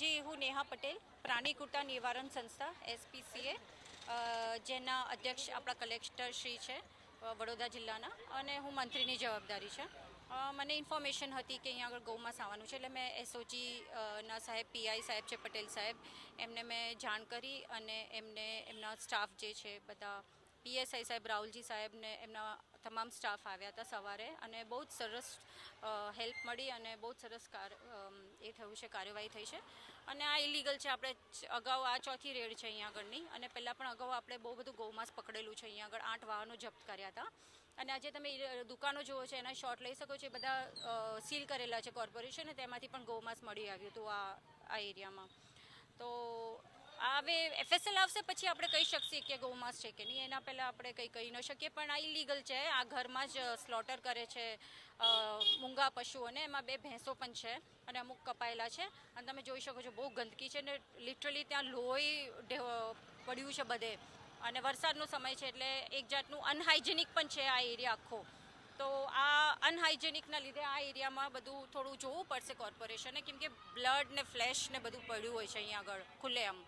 જી, હું નેહા પટેલ, પ્રાણી કુટા નિવારણ સંસ્થા એસપીસીએ જેના અધ્યક્ષ આપણા કલેક્ટર શ્રી છે વડોદરા જિલ્લાના, અને હું મંત્રીની જવાબદારી છે. મને ઇન્ફોર્મેશન હતી કે અહીંયા આગળ ગૌમાંસ આવવાનું છે, એટલે મેં એસઓજી ના સાહેબ પીઆઈ સાહેબ છે, પટેલ સાહેબ, એમને મેં જાણ કરી અને એમને, એમના સ્ટાફ જે છે, બધા પીએસઆઈ સાહેબ, રાહુલજી સાહેબને એમના તમામ સ્ટાફ આવ્યા હતા સવારે અને બહુ જ સરસ હેલ્પ મળી અને બહુ જ સરસ કાર એ થયું છે, કાર્યવાહી થઈ છે. અને આ ઇલીગલ છે, આપણે અગાઉ આ ચોથી રેડ છે અહીંયા આગળની. અને પહેલાં પણ અગાઉ આપણે બહુ બધું ગૌમાંસ પકડેલું છે અહીંયા આગળ. આઠ વાહનો જપ્ત કર્યા હતા. અને આજે તમે દુકાનો જુઓ છો, એના શોટ લઈ શકો છો. એ બધા સીલ કરેલા છે કોર્પોરેશન તેમાંથી પણ ગૌમાંસ મળી આવ્યું હતું આ આ એરિયામાં તો હવે એફએસએલ આવશે પછી આપણે કહી શકીએ કે ગૌમાંસ છે કે નહીં. એના પહેલાં આપણે કંઈ કહી ન શકીએ, પણ આ ઇલીગલ છે. આ ઘરમાં જ સ્લોટર કરે છે મૂંગા પશુઓને. એમાં બે ભેંસો પણ છે અને અમુક કપાયેલા છે. અને તમે જોઈ શકો છો, બહુ ગંદકી છે ને લિટરલી ત્યાં લોહી પડ્યું છે બધે. અને વરસાદનો સમય છે એટલે એક જાતનું અનહાઇજેનિક પણ છે આ એરિયા આખો. તો આ અનહાઇજેનિકના લીધે આ એરિયામાં બધું થોડું જોવું પડશે કોર્પોરેશને કેમ કે બ્લડ ને ફ્લેશ ને બધું પડ્યું હોય છે અહીંયા આગળ ખુલ્લેઆમ